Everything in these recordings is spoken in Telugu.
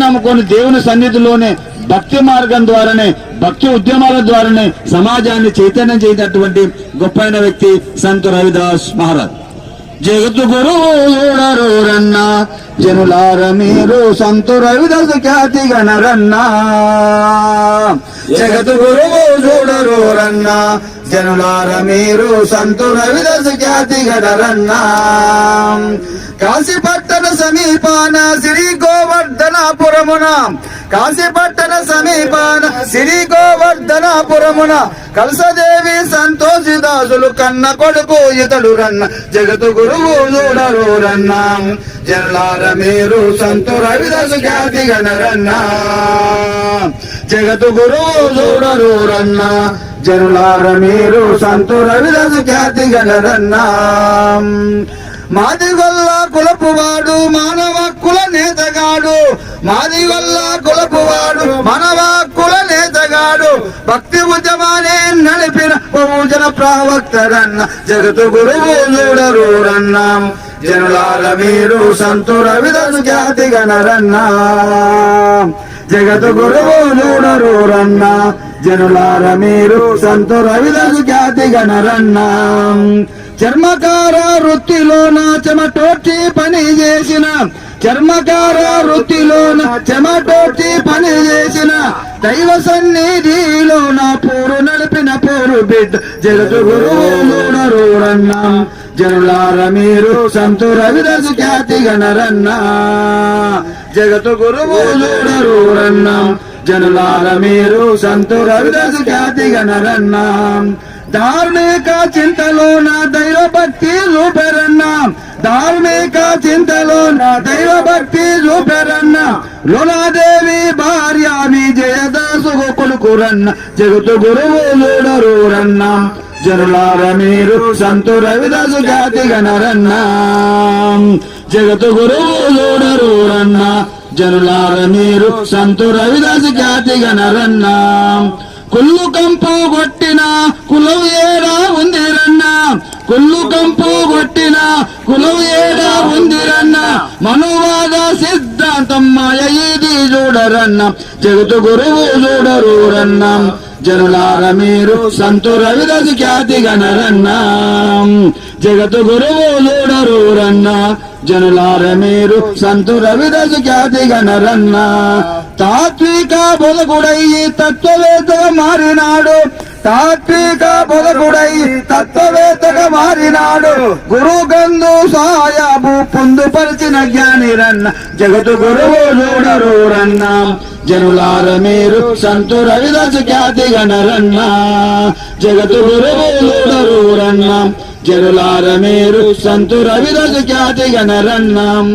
నమ్ముకొని దేవుని సన్నిధిలోనే భక్తి మార్గం ద్వారానే భక్తి ఉద్యమాల ద్వారానే సమాజాన్ని చైతన్యం చేసినటువంటి గొప్పైన వ్యక్తి సంతు రవిదాస్ మహారాజ్. జగత్ గురువు జనులార మీరు సంతు రవిదాస్ ఖ్యాతి గణరన్న జగత్ గురువు చూడరూరన్న జనులార మీరు సంతు రవిదాస్ ఖ్యాతి గణరన్న కాశీపట్టణ సమీపాన శ్రీ గోవర్ధనపురమున. కాశీపట్టణ సమీపాన శ్రీ గోవర్ధనపురమున కలసదేవి సంతోషిదాసులు కన్న కొడుకు ఇతడు రన్న జగతు గురువు చూడరు రన్న జల్లార మీరు సంతు రవిదాసు ఖ్యాతి గణరన్న జగతు గురువు చూడరు రన్నా జనులార మీరు సంతు రవిదాసు ఖ్యాతి గలరన్నా. మాది వల్ల కులపువాడు మానవ కుల నేతగాడు. మాదిగొల్ల కులపువాడు మానవ కుల నేతగాడు. భక్తి ఉద్యమానే నడిపిన పూజన ప్రవక్తరన్న జగతు గురువు చూడరు రన్నాం జనులార మీరు సంతు రవిదసు ఖ్యాతి గణరన్నా జగతు గురువు చూడరు రన్నా జనులార మీరు సంతు రవిదసు ఖ్యాతి గణరన్న. చర్మకార వృత్తిలోన చెమటోర్చి పని చేసిన. చర్మకార వృత్తిలోన చెమటోర్చి పని చేసిన. దైవ సన్నిధిలోన పూరు నడిపిన పూరు బిడ్డ. జగతు గురువు జనులార మీరు సంతు రవిదసు ఖ్యాతి గణరన్నా. జగతు గురువు చూడరూరన్నా జనులార మీరు సంతు రవిదసు ఖ్యాతి ధార్మిక చింతలో నా దైవ భక్తి చూపెరన్న ధార్మిక నా దైవ భక్తి చూపెరన్న రుణాదేవి భార్య విజయదాసు కొడుకురన్న. జగతు గురువు చూడరూరన్న జనులార మీరు సంతు రవిదాసు జాతి గణరన్న జగతు గురువు జనులార మీరు సంతు రవిదాస్ జాతి గణరన్న కుళ్ళు కంపు కొట్టిన కులవు ఏడా ఉందిరన్న. కుల్లు కంపు కొట్టిన కులవు ఏడా ఉందిరన్న. మనువాద సిద్ధాంతం మాయ ఇది చూడరన్న. జగతు గురువు చూడరూరన్న. జనులార మీరు సంతు రవిదాస్ ఖ్యాతి గణరన్న జగతు గురువు చూడరూరన్న. జనులార మీరు సంతు రవిదశ ఖ్యాతి గణరన్న. తాత్విక బొదకుడయ్యి తత్వవేత్తగా మారినాడు. తాత్విక బొదకుడయ్యి తత్వవేత్తగా మారినాడు. గురు గంధు సాయాబు పొందుపరిచిన జ్ఞానిరన్న. జగతు గురువు చూడరు రన్న. జనులార మీరు సంతు రవిదశ ఖ్యాతి గణరన్న. జగతు గురువు చూడరు రన్న. జనులార మీరు సంతు రవిదసు ఖ్యాతి గణరన్నాం.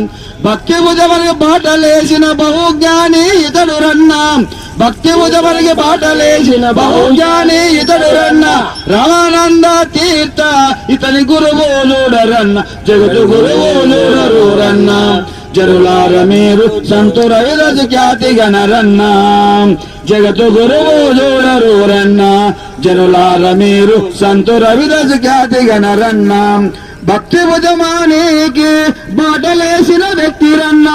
భక్తి ఉదవరికి బాటలేసిన బహుజ్ఞాని ఇతడు రన్నాం భక్తి ఉదవరికి బాటలేసిన బహుజ్ఞాని ఇతడు రన్న రామానంద తీర్థ ఇతని గురువు నూడరన్న. జగతు గురువు నూడరు రన్నా జరులార మీరు సంతు ఖ్యాతి గణరన్న జగతు గురువు చూడరు జనులార మీరు సంతు రవిదసు ఖ్యాతి గణరన్న భక్తి ఉద్యమానికి బాటలేసిన వ్యక్తి రన్న.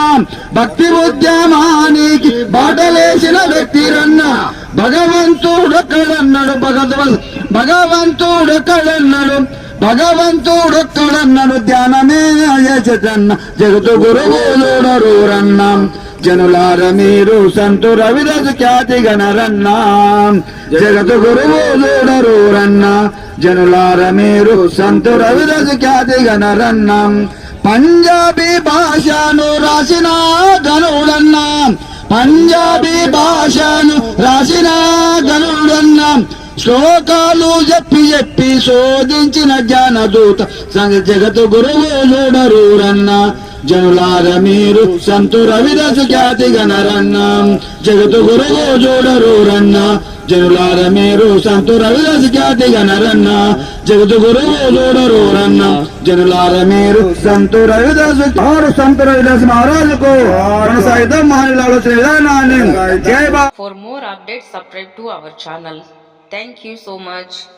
భక్తి ఉద్యమానికి బాటలేసిన వ్యక్తి రన్న. భగవంతుడు కడన్నాడు భగవద్ భగవంతుడు కడన్నాడు భగవంతుడు తుడన్నడు ధ్యానమే యజతన్న. జగతు గురువు జనులార మీరు సంతు రవిరజు ఖ్యాతి గణరన్న. జగతు గురువు జనులార మీరు సంతు రవిరజు ఖ్యాతి గణరన్న. పంజాబీ భాషను రాసిన గనుడన్నా పంజాబీ భాషను రాసిన గనుడన్నా శ్లోకాలు చెప్పి చెప్పి శోధించిన జ్ఞానదూత సంగ జగతు గురువు చూడరూరన్న జనులార మీరు సంతు రవిదాసు ఖ్యాతి గణరన్న జగతు గురువు చూడరూరన్న జనులార మీరు సంతు రవిదాసు ఖ్యాతి గణరన్న జగతు గురువు చూడరూరన్న జనులార మీరు సంతు రవిదాసు ఆరు సంతు రవిదాసు మహారాజుకు కొనసాగిద్దాం మహానిలాలో శ్రీరానాన్ని జై బా for more update subscribe to our channel Thank you so much.